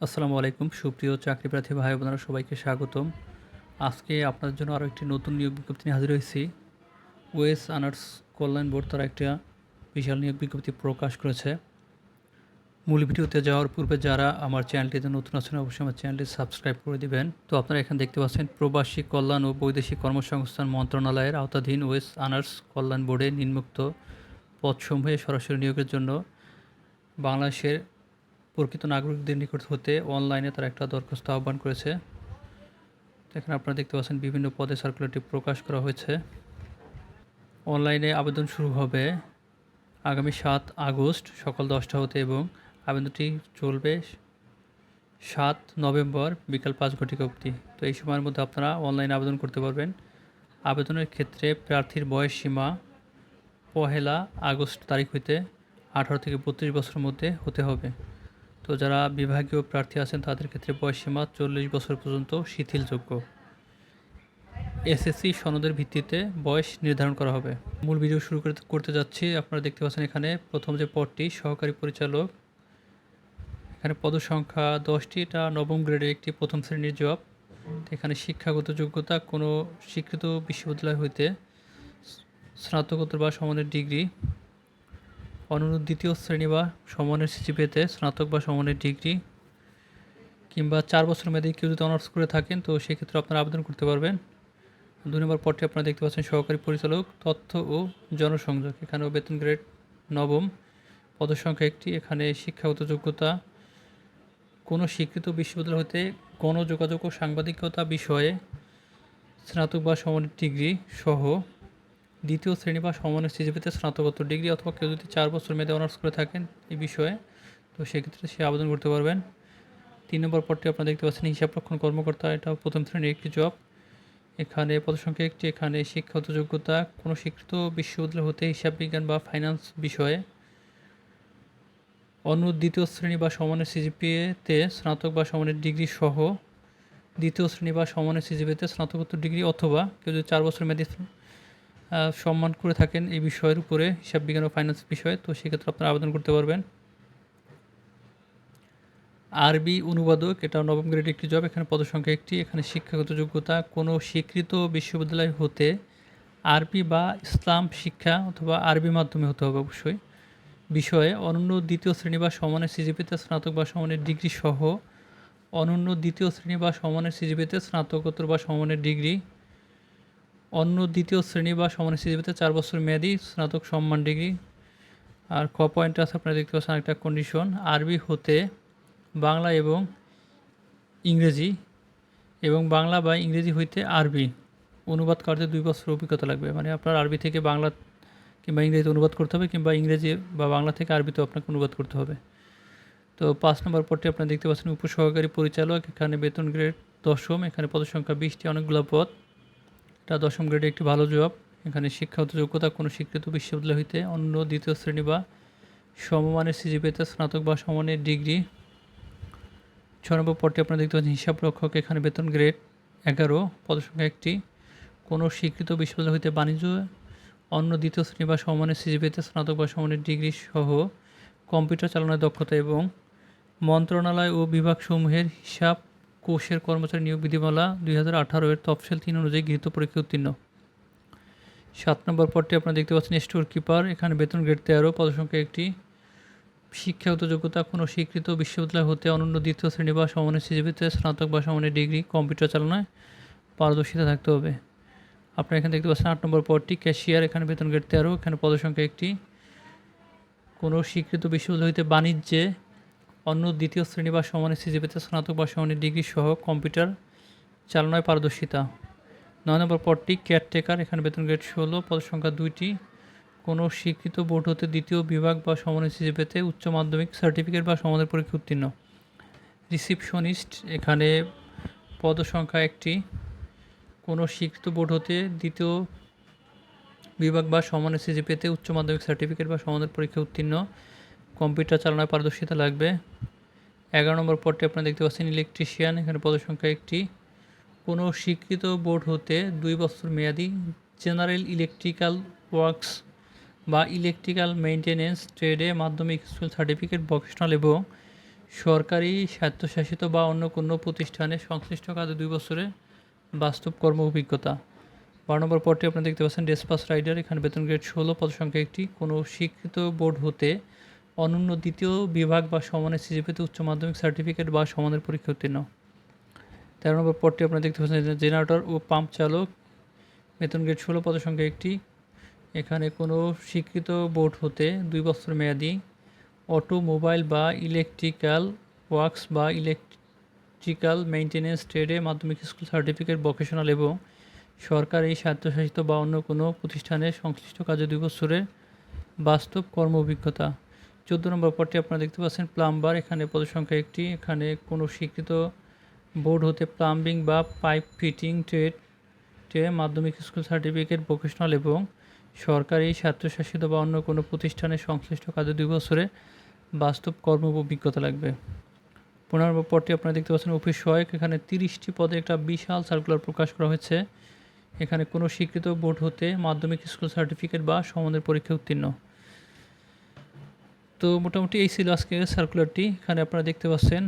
আসসালামু আলাইকুম। সুপ্রিয় চাকরি প্রার্থী ভাই বোনেরা, সবাইকে স্বাগতম। আজকে আপনাদের জন্য আরও একটি নতুন নিয়োগ বিজ্ঞপ্তি নিয়ে হাজির হয়েছি। ওয়েস আনার্স কল্যাণ বোর্ড তারা একটা বিশাল নিয়োগ বিজ্ঞপ্তি প্রকাশ করেছে। মূল ভিডিওতে যাওয়ার পূর্বে যারা আমার চ্যানেলটিতে নতুন আছেন, অবশ্যই আমার চ্যানেলটি সাবস্ক্রাইব করে দিবেন। তো আপনারা এখানে দেখতে পাচ্ছেন, প্রবাসী কল্যাণ ও বৈদেশিক কর্মসংস্থান মন্ত্রণালয়ের আওতাধীন ওয়েস আনার্স কল্যাণ বোর্ডে নিম্মুক্ত পদসমূহে সরাসরি নিয়োগের জন্য বাংলাদেশের প্রকৃত নাগরিকদের নিকট হতে অনলাইনে তারা একটা দরখাস্ত আহ্বান করেছে। এখানে আপনারা দেখতে পাচ্ছেন বিভিন্ন পদে সার্কুলারটি প্রকাশ করা হয়েছে। অনলাইনে আবেদন শুরু হবে আগামী সাত আগস্ট সকাল দশটা হতে এবং আবেদনটি চলবে সাত নভেম্বর বিকাল পাঁচ ঘটিকা অবধি। তো এই সময়ের মধ্যে আপনারা অনলাইনে আবেদন করতে পারবেন। আবেদনের ক্ষেত্রে প্রার্থীর বয়স সীমা পহেলা আগস্ট তারিখ হইতে আঠারো থেকে বত্রিশ বছরের মধ্যে হতে হবে। তো যারা বিভাগীয় প্রার্থী আছেন, তাদের ক্ষেত্রে বয়সসীমা চল্লিশ বছর পর্যন্ত শিথিলযোগ্য। এসএসসি সনদের ভিত্তিতে বয়স নির্ধারণ করা হবে। মূল ভিডিও শুরু করতে যাচ্ছি। আপনারা দেখতে পাচ্ছেন এখানে প্রথম যে পদটি, সহকারী পরিচালক। এখানে পদসংখ্যা দশটি। এটা নবম গ্রেডের একটি প্রথম শ্রেণির জব। এখানে শিক্ষাগত যোগ্যতা কোনো স্বীকৃত বিশ্ববিদ্যালয় হইতে স্নাতকোত্তর বা সমানের ডিগ্রি অনন্য দ্বিতীয় শ্রেণি বা সমানের সিজিপিএতে স্নাতক বা সমানের ডিগ্রি কিংবা চার বছর মেয়াদী কেউ যদি অনার্স করে থাকেন, তো সেক্ষেত্রে আপনারা আবেদন করতে পারবেন। দুই নম্বর পদটি আপনারা দেখতে পাচ্ছেন, সহকারী পরিচালক, তথ্য ও জনসংযোগ। এখানেও বেতন গ্রেড নবম। পদসংখ্যা একটি। এখানে শিক্ষাগত যোগ্যতা, কোনো স্বীকৃত বিশ্ববিদ্যালয় হতে গণযোগাযোগ ও সাংবাদিকতা বিষয়ে স্নাতক বা সমানের ডিগ্রি সহ দ্বিতীয় শ্রেণি বা সমানের সিজিপিতে স্নাতকোত্তর ডিগ্রি অথবা কেউ যদি চার বছর মেয়াদে অনার্স করে থাকেন এই বিষয়ে, তো সেক্ষেত্রে সে আবেদন করতে পারবেন। তিন নম্বর পদটি আপনারা দেখতে পাচ্ছেন হিসাবরক্ষণ কর্মকর্তা। এটা প্রথম শ্রেণির একটি জব এখানে পদসংখ্যা একটি, এখানে শিক্ষাগত যোগ্যতা। কোনো স্বীকৃত বিশ্ববিদ্যালয় হতে হিসাব বিজ্ঞান বা ফাইন্যান্স বিষয়ে অন্য দ্বিতীয় শ্রেণি বা সমানের সিজিপিএতে স্নাতক বা সমানের ডিগ্রি সহ দ্বিতীয় শ্রেণি বা সমানের সিজিপিএতে স্নাতকোত্তর ডিগ্রি অথবা কেউ যদি চার বছর মেয়াদী সম্মান করে থাকেন এই বিষয়ের উপরে, হিসাব বিজ্ঞান ও ফাইন্যান্স বিষয়ে, তো সেক্ষেত্রে আপনারা আবেদন করতে পারবেন। আরবি অনুবাদক, এটা নবম গ্রেড একটি জব এখানে পদসংখ্যা একটি, এখানে শিক্ষাগত যোগ্যতা, কোনো স্বীকৃত বিশ্ববিদ্যালয় হতে আরবি বা ইসলাম শিক্ষা অথবা আরবি মাধ্যমে হতে হবে অবশ্যই। বিষয়ে অনন্য দ্বিতীয় শ্রেণি বা সমানের সিজিপিতে স্নাতক বা সমানের ডিগ্রি সহ অনন্য দ্বিতীয় শ্রেণি বা সমানের সিজিপিতে স্নাতকোত্তর বা সমানের ডিগ্রি অন্য দ্বিতীয় শ্রেণি বা সমানের সিজিপিতে চার বছর মেয়াদি, স্নাতক সম্মান ডিগ্রি। আর ক পয়েন্ট আছে আপনারা দেখতে পাচ্ছেন একটা কন্ডিশন আরবি হতে বাংলা এবং ইংরেজি এবং বাংলা বা ইংরেজি হইতে আরবি। অনুবাদ করতে দুই বছর অভিজ্ঞতা লাগবে। মানে আপনার আরবি থেকে বাংলা কিংবা ইংরেজিতে অনুবাদ করতে হবে কিংবা ইংরেজি বা বাংলা থেকে আরবিতে আপনাকে অনুবাদ করতে হবে। তো পাঁচ নম্বর পদটি আপনারা দেখতে পাচ্ছেন, উপসহকারী পরিচালক, এখানে বেতন গ্রেড দশম, এখানে পদসংখ্যা বিশটি, অনেকগুলো পদ। এটা দশম গ্রেডে একটি ভালো জব এখানে শিক্ষাগত যোগ্যতা কোনো স্বীকৃত বিশ্ববিদ্যালয় হইতে অন্য দ্বিতীয় শ্রেণি বা সমমানের সিজিপিতে স্নাতক বা সমানের ডিগ্রি। ছ নম্বর পদটি আপনারা দেখতে পাচ্ছেন, হিসাব রক্ষক। এখানে বেতন গ্রেড এগারো পদসংখ্যা একটি। কোনো স্বীকৃত বিশ্ববিদ্যালয় হইতে বাণিজ্য, অন্য দ্বিতীয় শ্রেণি বা সমানের সিজিপিতে স্নাতক বা সমানের ডিগ্রি সহ কম্পিউটার চালানোর দক্ষতা এবং মন্ত্রণালয় ও বিভাগসমূহের হিসাব কোষের কর্মচারী নিয়োগ বিধিমালা দুই হাজার আঠারো এর তফসিল তিন অনুযায়ী গৃহীত পরীক্ষা উত্তীর্ণ। সাত নম্বর পদটি আপনারা দেখতে পাচ্ছেন, স্টোর কিপার। এখানে বেতন গ্রেড তেরো, পদসংখ্যা একটি। শিক্ষাগত যোগ্যতা কোনো স্বীকৃত বিশ্ববিদ্যালয় হতে অনন্য দ্বিতীয় শ্রেণি বা সমানের সিজিবিতে স্নাতক বা সমানের ডিগ্রি কম্পিউটার চালনায় পারদর্শিতা থাকতে হবে। আপনারা এখানে দেখতে পাচ্ছেন, আট নম্বর পদটি ক্যাশিয়ার, এখানে বেতন গ্রেড তেরো, এখানে পদসংখ্যা একটি। কোনো স্বীকৃত বিশ্ববিদ্যালয় হইতে বাণিজ্যে অন্য দ্বিতীয় শ্রেণি বা সমানের সিজিপিতে স্নাতক বা সমানের ডিগ্রি সহ কম্পিউটার চালনায় পারদর্শিতা। নয় নম্বর পদটি কেয়ারটেকার এখানে বেতন গ্রেড ষোলো, পদ সংখ্যা দুইটি। কোনো স্বীকৃত বোর্ড হতে দ্বিতীয় বিভাগ বা সমানের সিজিপিতে উচ্চ মাধ্যমিক সার্টিফিকেট বা সমানের পরীক্ষা উত্তীর্ণ। রিসিপশনিস্ট এখানে পদ সংখ্যা একটি। কোনো স্বীকৃত বোর্ড হতে দ্বিতীয় বিভাগ বা সমানের সিজিপিতে উচ্চ মাধ্যমিক সার্টিফিকেট বা সমানের পরীক্ষা উত্তীর্ণ। কম্পিউটার চালানোর পারদর্শিতা লাগবে। এগারো নম্বর পদটি আপনারা দেখতে পাচ্ছেন ইলেকট্রিশিয়ান এখানে পদসংখ্যা একটি। কোনো স্বীকৃত বোর্ড হতে দুই বছর মেয়াদি জেনারেল ইলেকট্রিক্যাল ওয়ার্কস বা ইলেকট্রিক্যাল মেইনটেনেন্স ট্রেডে মাধ্যমিক স্কুল সার্টিফিকেট ভোকেশনাল এবং সরকারি স্বায়ত্তশাসিত বা অন্য কোনো প্রতিষ্ঠানে সংশ্লিষ্ট কাজে দুই বছরের বাস্তব কর্ম অভিজ্ঞতা। বারো নম্বর পদটি আপনি দেখতে পাচ্ছেন ডেসপাস রাইডার এখানে বেতন গ্রেড ষোলো পদ সংখ্যা একটি। কোনো স্বীকৃত বোর্ড হতে অনন্য দ্বিতীয় বিভাগ বা সমানের সিজিপিতে উচ্চ মাধ্যমিক সার্টিফিকেট বা সমানের পরীক্ষা উত্তীর্ণ। তেরো নম্বর পদটি আপনারা দেখতে পাচ্ছেন জেনারেটর ও পাম্প চালক। বেতন গ্রেড ষোলো পদ সংখ্যা একটি। এখানে কোনো স্বীকৃত বোর্ড হতে দুই বছর মেয়াদি। অটোমোবাইল বা ইলেকট্রিক্যাল ওয়ার্কস বা ইলেকট্রিক্যাল মেইনটেনেন্স ট্রেডে মাধ্যমিক স্কুল সার্টিফিকেট ভোকেশনাল এবং সরকারি স্বায়ত্তশাসিত বা অন্য কোনো প্রতিষ্ঠানে সংশ্লিষ্ট কাজে দুই বছরের বাস্তব কর্ম অভিজ্ঞতা। চোদ্দ নম্বর পদটি আপনারা দেখতে পাচ্ছেন, প্লাম্বার। এখানে পদসংখ্যা একটি। এখানে কোনো স্বীকৃত বোর্ড হতে প্লাম্বিং বা পাইপ ফিটিং, ট্রেড মাধ্যমিক স্কুল সার্টিফিকেট, ভোকেশনাল এবং সরকারি স্বায়ত্তশাসিত বা অন্য কোনো প্রতিষ্ঠানে সংশ্লিষ্ট কাজে দুই বছরে বাস্তব কর্ম অভিজ্ঞতা লাগবে। পনেরো নম্বর পদটি আপনারা দেখতে পাচ্ছেন, অফিস সহায়ক। এখানে তিরিশটি পদে একটা বিশাল সার্কুলার প্রকাশ করা হয়েছে। এখানে কোনো স্বীকৃত বোর্ড হতে মাধ্যমিক স্কুল সার্টিফিকেট বা সমানের পরীক্ষা উত্তীর্ণ। তো মোটামুটি এই ছিল আজকে সার্কুলারটি এখানে আপনারা দেখতে পাচ্ছেন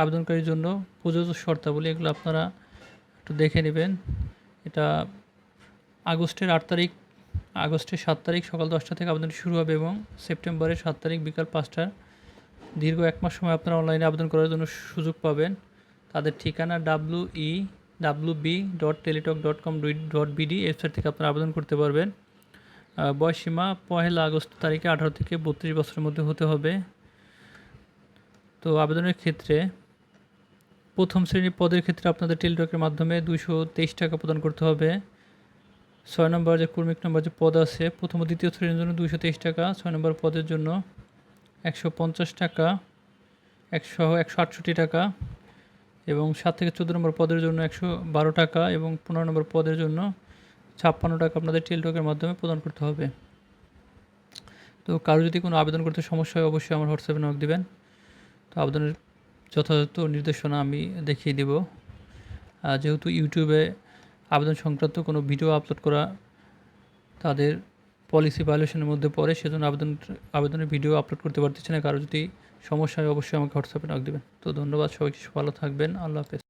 আবেদনকারীর জন্য প্রযোজ্য শর্তাবলী, এগুলো আপনারা একটু দেখে নেবেন। এটা আগস্টের আট তারিখ, আগস্টের সাত তারিখ সকাল দশটা থেকে আবেদনটি শুরু হবে এবং সেপ্টেম্বরের সাত তারিখ বিকাল পাঁচটার দীর্ঘ এক মাস সময় আপনারা অনলাইনে আবেদন করার জন্য সুযোগ পাবেন। তাদের ঠিকানা W E W B dot teletalk dot com dot BD website থেকে আপনারা আবেদন করতে পারবেন। বয়সীমা পহেলা আগস্ট তারিখে আঠারো থেকে বত্রিশ বছরের মধ্যে হতে হবে। তো আবেদনের ক্ষেত্রে প্রথম শ্রেণির পদের ক্ষেত্রে আপনাদের টেলিটকের মাধ্যমে দুশো তেইশ টাকা প্রদান করতে হবে। ছয় নম্বর যে কর্মিক নম্বর যে পদ আছে, প্রথম ও দ্বিতীয় শ্রেণির জন্য দুশো তেইশ টাকা, ছয় নম্বর পদের জন্য একশো পঞ্চাশ টাকা, একশো একশো আটষট্টি টাকা এবং সাত থেকে চোদ্দ নম্বর পদের জন্য একশো বারো টাকা এবং পনেরো নম্বর পদের জন্য ছাপ্পান্ন টাকা আপনাদের টেলটকের মাধ্যমে প্রদান করতে হবে। তো কারও যদি কোনো আবেদন করতে সমস্যা হয়, অবশ্যই আমার হোয়াটসঅ্যাপে নক দেবেন। তো আবেদনের যথাযথ নির্দেশনা আমি দেখিয়ে দেব। যেহেতু ইউটিউবে আবেদন সংক্রান্ত কোনো ভিডিও আপলোড করা তাদের পলিসি ভায়োলেশনের মধ্যে পড়ে, সেজন্য আবেদন, আবেদনের ভিডিও আপলোড করতে পারতেছে না। কারও যদি সমস্যা হয়, অবশ্যই আমাকে হোয়াটসঅ্যাপে নক দেবেন। তো ধন্যবাদ সবাইকে ভালো থাকবেন। আল্লাহ হাফেজ।